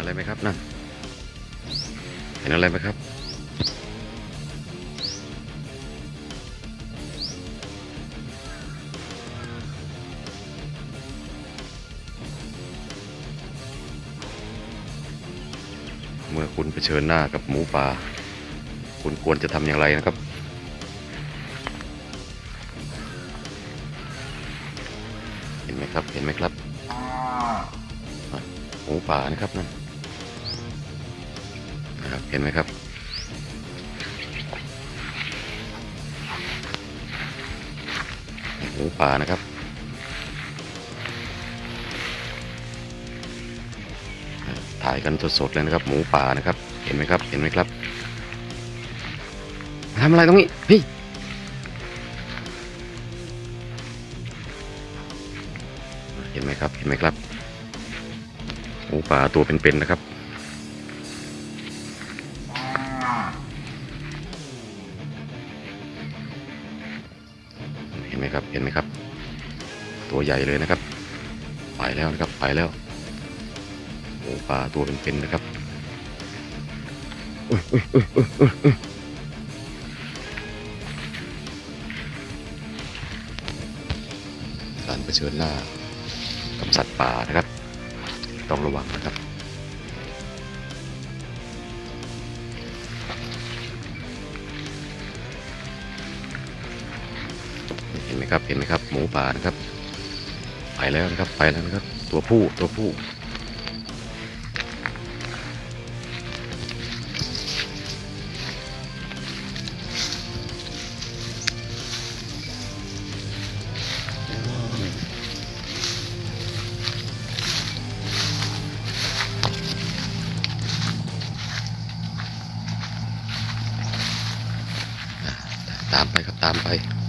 อะไรไหมครับนั่นเห็นอะไรไหมครับ เมื่อคุณเผชิญหน้ากับหมูป่า คุณควรจะทำอย่างไรนะครับเห็นไหมครับ เห็นไหมครับหมูป่านะครับนั่น เห็นไหมครับ หมูป่านะครับ ถ่ายกันสดๆเลยนะครับ หมูป่านะครับ เห็นไหมครับ เห็นไหมครับทำอะไรตรงนี้พี่เห็นไหมครับ เห็นไหมครับหมูป่าตัวเป็นๆนะครับ เห็นไหมครับเห็นไหมครับ ตัวใหญ่เลยนะครับ ไปแล้วนะครับไปแล้วหมูป่าตัวเป็นๆนะครับการเผชิญหน้ากับสัตว์ป่านะครับ ต้องระวังนะครับ ห็นไหมครับเห็นไหมครับหมูป่านะครับ ไปแล้วนะครับไปแล้วนะครับ ตัวผู้ตัวผู้ตามไปครับตามไปไป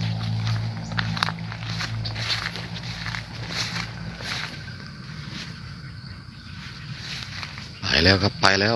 แล้วครับไปแล้ว